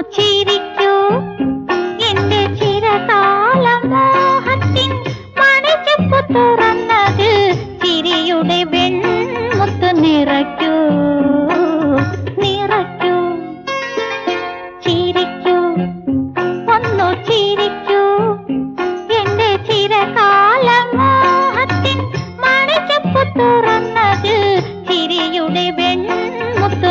ചിരിക്കൂ എന്റെ ചിരകാല മണിച്ചപ്പ് തുറന്നത് ചിരിയുടെ വെൺമുത്ത് നിറയ്ക്കൂ. തുറന്നത് ചിരിയുടെ വെൺമുത്ത്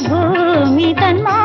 భూమి తన్మా